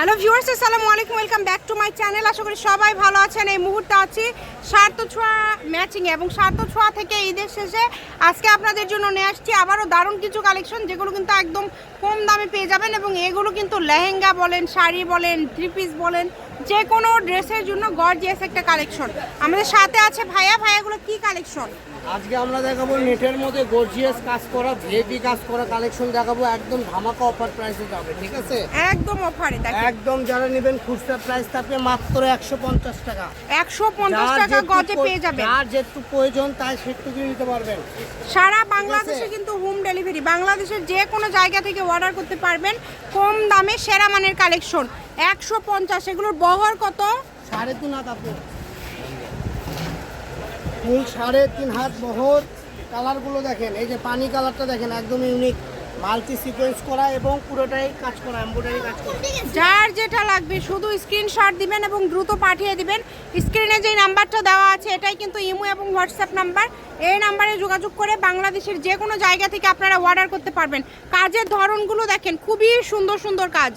Hello viewers, আসসালামু আলাইকুম, welcome back to my channel. আশা করি সবাই ভালো আছেন। এই মুহূর্তে আছি সার্থ ছোঁয়া ম্যাচিং এবং সার্থ ছোঁয়া থেকে ঈদের শেষে। আজকে আপনাদের জন্য নিয়ে আসছি আবারও দারুণ কিছু কালেকশন যেগুলো কিন্তু একদম কম দামে পেয়ে যাবেন এবং এগুলো কিন্তু লেহেঙ্গা বলেন, শাড়ি বলেন থ্রি পিস বলেন যে কোনো ড্রেসের জন্য গর্জিয়াস একটা কালেকশন আমাদের সাথে আছে ভাইয়া। ভাইয়াগুলো কি কালেকশন আজকে আমরা দেখাবো নেটের মধ্যে গর্জিয়াস কাজ করা ভিআইপি কাজ করা কালেকশন দেখাবো। একদম ধামাকা অফার প্রাইসে যাবে ঠিক আছে? একদম অফারে একদম যারা নেবেন খুচরা প্রাইস থাকবে মাত্র একশো পঞ্চাশ টাকা। একশো পঞ্চাশ যার টাকা যেটুকু গজে পেয়ে যাবেন। আর যেটুকু প্রয়োজন তাই সেটুকু নিতে পারবেন। সারা বাংলাদেশে কিন্তু হোম ডেলিভারি। বাংলাদেশের যে কোনো জায়গা থেকে অর্ডার করতে পারবেন কম দামে সেরা মানের কালেকশন একশো পঞ্চাশ, এগুলোর বহর কত? সাড়ে তিন হাত আপু ফুল সাড়ে তিন হাত বহর। কালারগুলো দেখেন, এই যে পানি কালারটা দেখেন, একদম ইউনিক মাল্টি সিকোয়েন্স করা এবং পুরোটাই কাজ করা, এমব্রয়ডারি কাজ করা। যার যেটা লাগবে, শুধু স্ক্রিনশট দিবেন এবং দ্রুত পাঠিয়ে দিবেন। স্ক্রিনে যেই নাম্বারটা দেওয়া আছে, এটাই কিন্তু ইমো এবং হোয়াটসঅ্যাপ নাম্বার এই নাম্বারে যোগাযোগ করে বাংলাদেশের যে কোনো জায়গা থেকে আপনারা অর্ডার করতে পারবেন। কাজের ধরনগুলো দেখেন, খুবই সুন্দর সুন্দর কাজ।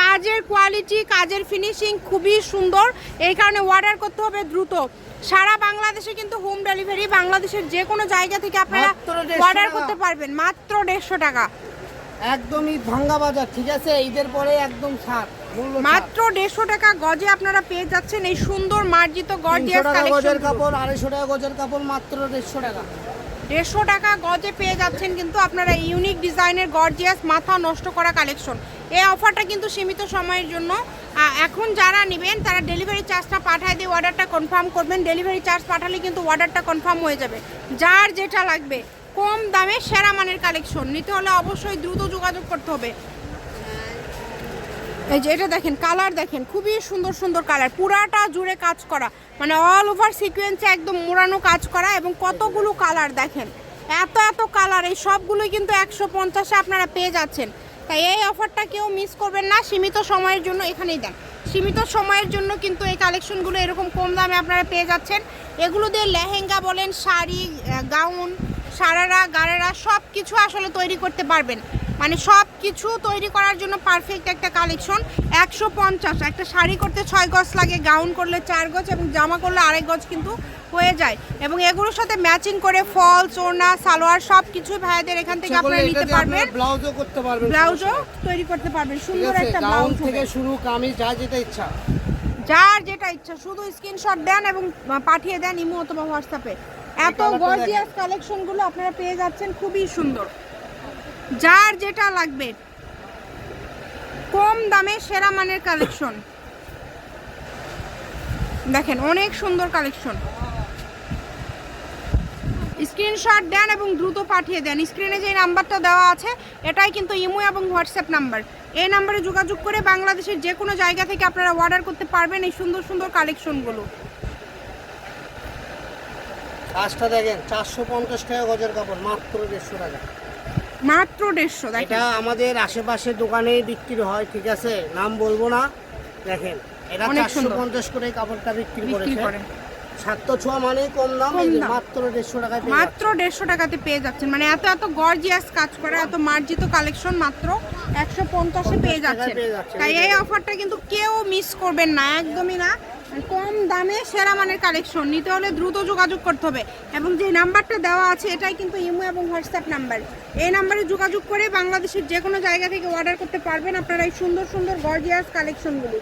কাজের কোয়ালিটি কাজের ফিনিশিং খুবই সুন্দর। এই কারণে অর্ডার করতে হবে দ্রুত। সারা বাংলাদেশে কিন্তু হোম ডেলিভারি বাংলাদেশের যে কোনো জায়গা থেকে আপনারা অর্ডার করতে পারবেন মাত্র দেড়শো টাকা। একদমই ভাঙ্গা বাজার ঠিক আছে? ঈদের পরে একদম ছাড় মাত্র দেড়শো টাকা গজে আপনারা পেয়ে যাচ্ছেন এই সুন্দর মার্জিত গজ গর্জিয়াস টাকা গজের কাপড় আড়াইশো টাকা গজের কাপড় মাত্র দেড়শো টাকা। দেড়শো টাকা গজে পেয়ে যাচ্ছেন কিন্তু আপনারা ইউনিক ডিজাইনের গর্জিয়াস মাথা নষ্ট করা কালেকশন এই অফারটা কিন্তু সীমিত সময়ের জন্য। এখন যারা নেবেন, তারা ডেলিভারি চার্জটা পাঠায় দিয়ে অর্ডারটা কনফার্ম করবেন। ডেলিভারি চার্জ পাঠালে কিন্তু অর্ডারটা কনফার্ম হয়ে যাবে। যার যেটা লাগবে, কম দামে সেরা মানের কালেকশন নিতে হলে অবশ্যই দ্রুত যোগাযোগ করতে হবে। এই যে এটা দেখেন কালার দেখেন, খুবই সুন্দর সুন্দর কালার পুরাটা জুড়ে কাজ করা মানে অল ওভার সিকোয়েন্সে একদম মোড়ানো কাজ করা এবং কতগুলো কালার দেখেন, এত এত কালার এই সবগুলোই কিন্তু একশো পঞ্চাশে আপনারা পেয়ে যাচ্ছেন। তাই এই অফারটা কেউ মিস করবেন না, সীমিত সময়ের জন্য এখানেই দেন। সীমিত সময়ের জন্য কিন্তু এই কালেকশনগুলো এরকম কম দামে আপনারা পেয়ে যাচ্ছেন। এগুলো দিয়ে লেহেঙ্গা বলেন, শাড়ি গাউন সারারা, গারারা সব কিছু আসলে তৈরি করতে পারবেন। মানে সব কিছু তৈরি করার জন্য পারফেক্ট একটা কালেকশন একশো পঞ্চাশ একটা শাড়ি করতে ছয় গজ লাগে গাউন করলে চার গজ এবং জামা করলে আড়াই গজ কিন্তু হয়ে যায়। এবং এগুলোর সাথে ম্যাচিং করে ফলস ওড়না সালোয়ার সব কিছু ভাইয়াদের এখান থেকে আপনারা নিতে পারবেন। ব্লাউজও করতে পারবেন ব্লাউজও তৈরি করতে পারবেন সুন্দর একটা ব্লাউজ থেকে শুরু কামিজ যা যেটা ইচ্ছা। যার যেটা ইচ্ছা শুধু স্ক্রিনশট দেন এবং পাঠিয়ে দেন ইমো অথবা হোয়াটসঅ্যাপে। এত গর্জিয়াস কালেকশনগুলো আপনারা পেয়ে যাচ্ছেন খুবই সুন্দর। যার যেটা লাগবে। কম দামে সেরা মানের কালেকশন। দেখেন, অনেক সুন্দর কালেকশন। স্ক্রিনশট দেন এবং দ্রুত পাঠিয়ে দেন। স্ক্রিনে যে নাম্বারটা দেওয়া আছে, এটাই কিন্তু ইমো এবং হোয়াটসঅ্যাপ নাম্বার। এই নাম্বারে যোগাযোগ করে বাংলাদেশের যে কোনো জায়গা থেকে আপনারা অর্ডার করতে পারবেন এই সুন্দর সুন্দর কালেকশনগুলো। কাজটা দেখেন, চারশো পঞ্চাশ টাকা গজের কাপড়, মাত্র দেড়শো টাকা। মাত্র দেড়শো এটা আমাদের আশেপাশে দোকানেই বিক্রি হয় ঠিক আছে? নাম বলব না। দেখেন এটা চারশো পঞ্চাশ করে কাপড়টা বিক্রি করেন সাতশো কম দাম। মাত্র দেড়শো টাকায় মাত্র দেড়শো টাকাতে পেয়ে যাচ্ছেন। মানে এত এত গর্জিয়াস কাজ করা এত মার্জিত কালেকশন মাত্র একশো পঞ্চাশে পেয়ে টাকায় পেয়ে যাচ্ছেন। তাই এই অফারটা কিন্তু কেউ মিস করবেন না একদমই না। কম দামে সেরা মানের কালেকশন নিতে হলে দ্রুত যোগাযোগ করতে হবে। এবং যে নাম্বারটা দেওয়া আছে এটাই কিন্তু ইমো এবং হোয়াটসঅ্যাপ নাম্বার। এই নাম্বারে যোগাযোগ করে বাংলাদেশের যে কোনো জায়গা থেকে অর্ডার করতে পারবেন আপনারা এই সুন্দর সুন্দর গর্জিয়াস কালেকশনগুলো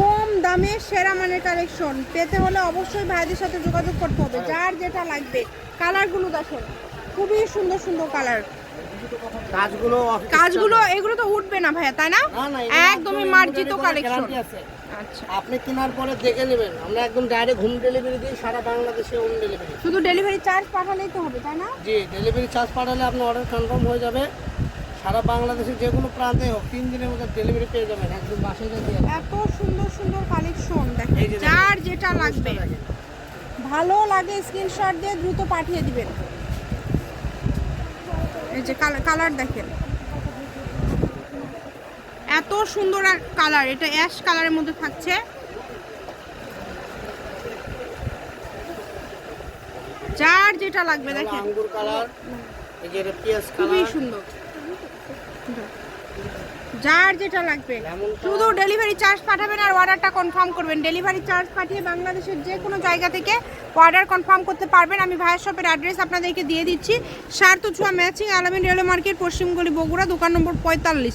কম দামে সেরা মানের কালেকশন পেতে হলে অবশ্যই ভাইদের সাথে যোগাযোগ করতে হবে। যার যেটা লাগবে। কালারগুলো দেখেন। খুবই সুন্দর সুন্দর কালার। কাজগুলো কাজগুলো এগুলো তো উঠবে না ভাইয়া তাই না? একদমই মার্জিত কালেকশন। আচ্ছা। আপনি কেনার পরে দেখে নেবেন। আমরা একদম ডাইরেক্ট হোম ডেলিভারি দিই সারা বাংলাদেশে হোম ডেলিভারি শুধু ডেলিভারি চার্জ পাঠালেই তো হবে তাই না? জি ডেলিভারি চার্জ পাঠালে আপনার অর্ডার কনফার্ম হয়ে যাবে। সারা বাংলাদেশের যে কোনো প্রান্তে হোক তিন দিনের মধ্যে ডেলিভারি পেয়ে যাবেন। একদম বাসায় দিয়ে এত সুন্দর সুন্দর কালেকশন দেখেন। যার যেটা লাগবে। ভালো লাগে স্ক্রিনশট দিয়ে দ্রুত পাঠিয়ে দিবেন। এই যে কালার দেখেন। এত সুন্দর কালার এটা অ্যাশ কালারের মধ্যে থাকছে। যার যেটা লাগবে দেখেন। আঙ্গুর কালার এই যে পেঁয়াজ খুবই সুন্দর। যার যেটা লাগবে। শুধু ডেলিভারি চার্জ পাঠাবেন আর অর্ডারটা কনফার্ম করবেন। ডেলিভারি চার্জ পাঠিয়ে বাংলাদেশের যে কোনো জায়গা থেকে অর্ডার কনফার্ম করতে পারবেন। আমি ভাইয়ের শপের অ্যাড্রেস আপনাদেরকে দিয়ে দিচ্ছি। সার্থ ছোঁয়া ম্যাচিং আলামিন রেলওয়ে মার্কেট পশ্চিমগলি বগুড়া দোকান নম্বর পঁয়তাল্লিশ।